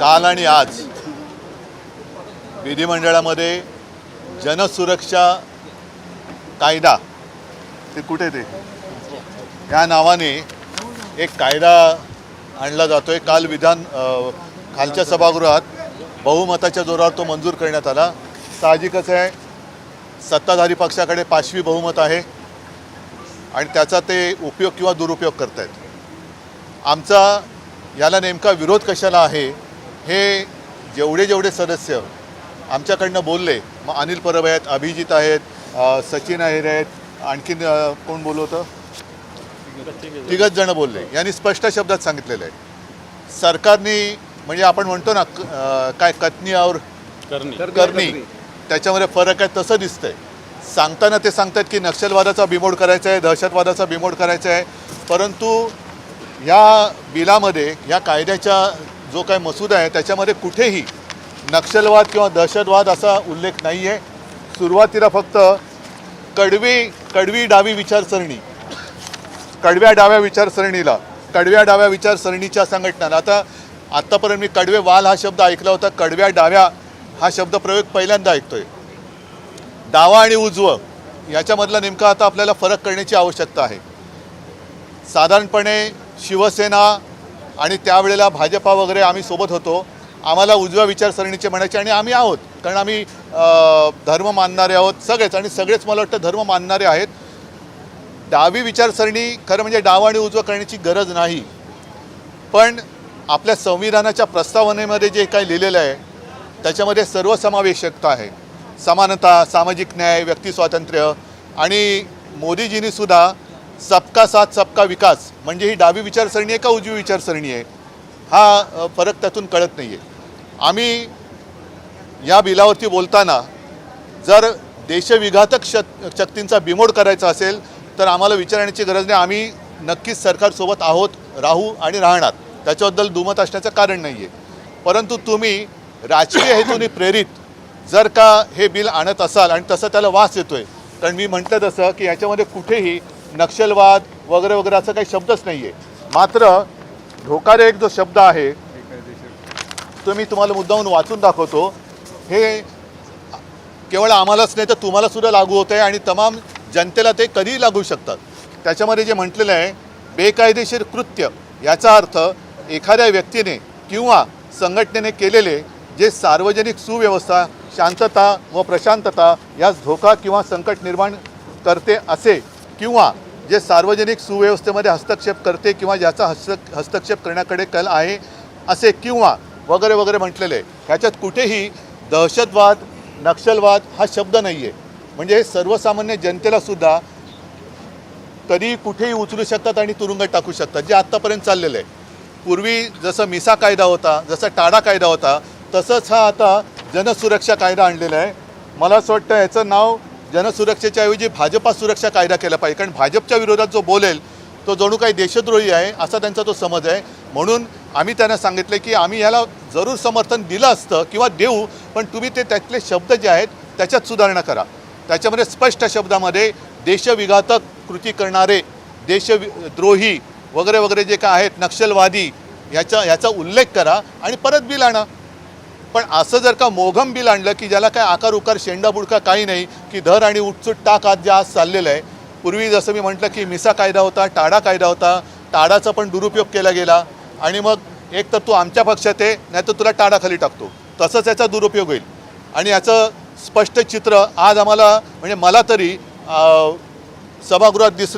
काल आणि आज विधिमंडळामध्ये जनसुरक्षा कायदा ते कुठे ते? या नावाने एक कायदा आणला जातो आहे काल विधान खालच्या सभागृहात बहुमताच्या जोरावर तो मंजूर करण्यात आला. साहजिकच आहे सत्ताधारी पक्षाकडे पाचवी बहुमत आहे आणि त्याचा ते उपयोग किंवा दुरुपयोग करतायत. आमचा याला नेमका विरोध कशाला आहे? हे जेवढे जेवढे सदस्य आमच्याकडनं बोलले मग अनिल परब आहेत अभिजित आहेत सचिन अहिर आहेत आणखीन कोण बोललं होतं? तिघच जण बोलले. यांनी स्पष्ट शब्दात सांगितलेलं आहे. सरकारने म्हणजे आपण म्हणतो ना काय कथनी और करणी. त्याच्यामध्ये फरक आहे तसं दिसतंय. सांगताना ते सांगतात की नक्षलवादाचा बिमोड करायचा आहे दहशतवादाचा बिमोड करायचा आहे परंतु या बिलामध्ये या कायद्याच्या जो काय मसुदा आहे त्याच्यामध्ये कुठेही नक्षलवाद किंवा दहशतवाद असा उल्लेख नाही आहे सुरुवातीला फक्त कडवी कडवी डावी विचारसरणी कडव्या डाव्या विचारसरणीला कडव्या डाव्या विचारसरणीच्या संघटना आता आत्तापर्यंत मी कडवे वाल हा शब्द ऐकला होता कडव्या डाव्या हा शब्द प्रयोग पहिल्यांदा ऐकतोय. डावा आणि उजवं याच्यामधला नेमका आता आपल्याला फरक करण्याची आवश्यकता आहे. साधारणपणे शिवसेना आणि त्यावेळेला भाजपा वगैरे आम्ही सोबत होतो. आम्हाला उजव्या विचारसरणीचे म्हणायचे आणि आम्ही आहोत. कारण आम्ही धर्म मानणारे आहोत सगळेच आणि सगळेच मला वाटतं धर्म मानणारे आहेत. डावी विचारसरणी खरं म्हणजे डावं आणि उजवं करण्याची गरज नाही. पण आपल्या संविधानाच्या प्रस्तावनेमध्ये जे काही लिहिलेलं आहे त्याच्यामध्ये सर्वसमावेशकता आहे. समानता सामाजिक न्याय व्यक्ती स्वातंत्र्य आणि मोदीजींनीसुद्धा सबका साथ सबका विकास. म्हणजे ही डावी विचारसरणी आहे का उजवी विचारसरणी आहे? हा फरक त्यातून कळत नाही आहे आम्ही या बिलावरती बोलताना जर देशविघातक शक शक्तींचा बिमोड करायचा असेल तर आम्हाला विचारण्याची गरज नाही. आम्ही नक्कीच सरकारसोबत आहोत राहू आणि राहणार. त्याच्याबद्दल दुमत असण्याचं कारण नाही आहे परंतु तुम्ही राजकीय हेतूने प्रेरित जर का हे बिल आणत असाल आणि तसं त्याला वास येतोय कारण मी म्हटलं तसं की याच्यामध्ये कुठेही नक्षलवाद वगैरे वगैरे असं काही शब्दच नाही आहे मात्र धोकादायक जो शब्द आहे तो मी तुम्हाला मुद्दाहून वाचून दाखवतो. हे केवळ आम्हालाच नाही तर तुम्हाला सुद्धा लागू होतं आहे आणि तमाम जनतेला ते कधीही लागू शकतात. त्याच्यामध्ये जे म्हटलेलं आहे बेकायदेशीर कृत्य याचा अर्थ एखाद्या व्यक्तीने किंवा संघटनेने केलेले जे सार्वजनिक सुव्यवस्था शांतता व प्रशांतता यास धोका किंवा संकट निर्माण करते असे किंवा जे सार्वजनिक सुव्यवस्थेमध्ये हस्तक्षेप करते किंवा ज्याचा हस्त हस्तक्षेप करण्याकडे कल आहे असे किंवा वगैरे वगैरे म्हटलेले आहे. ह्याच्यात कुठेही दहशतवाद नक्षलवाद हा शब्द नाही आहे म्हणजे हे सर्वसामान्य जनतेला सुद्धा कधी कुठेही उचलू शकतात आणि तुरुंगात टाकू शकतात जे आत्तापर्यंत चाललेलं आहे पूर्वी जसं मिसा कायदा होता जसा टाडा कायदा होता तसंच हा आता जनसुरक्षा कायदा आणलेला आहे मला असं वाटतं याचं नाव जनसुरक्षेच्या ऐवजी भाजपा सुरक्षा कायदा केला पाहिजे. कारण भाजपच्या विरोधात जो बोलेल तो जणू काही देशद्रोही आहे असा त्यांचा तो समज आहे. म्हणून आम्ही त्यांना सांगितलं की आम्ही याला जरूर समर्थन दिलं असतं किंवा देऊ पण तुम्ही ते त्यातले शब्द जे आहेत त्याच्यात सुधारणा करा. त्याच्यामध्ये स्पष्ट शब्दामध्ये देशविघातक कृती करणारे देशद्रोही वगैरे वगैरे जे काय आहेत नक्षलवादी ह्याचा ह्याचा उल्लेख करा आणि परत बिल आणा. पण असं जर का मोघम बिल आणलं की ज्याला काय आकार उकार शेंडा बुडका काही नाही की धर आणि उठचूट टाक आज जे आज चाललेलं आहे. पूर्वी जसं मी म्हटलं की मिसा कायदा होता टाडा कायदा होता टाडाचा पण दुरुपयोग केला गेला. आणि मग एक तर तू आमच्या पक्षात आहे नाही तर तुला टाडाखाली टाकतो. तसंच याचा दुरुपयोग होईल. आणि याचं स्पष्ट चित्र आज आम्हाला म्हणजे मला तरी सभागृहात दिसलं.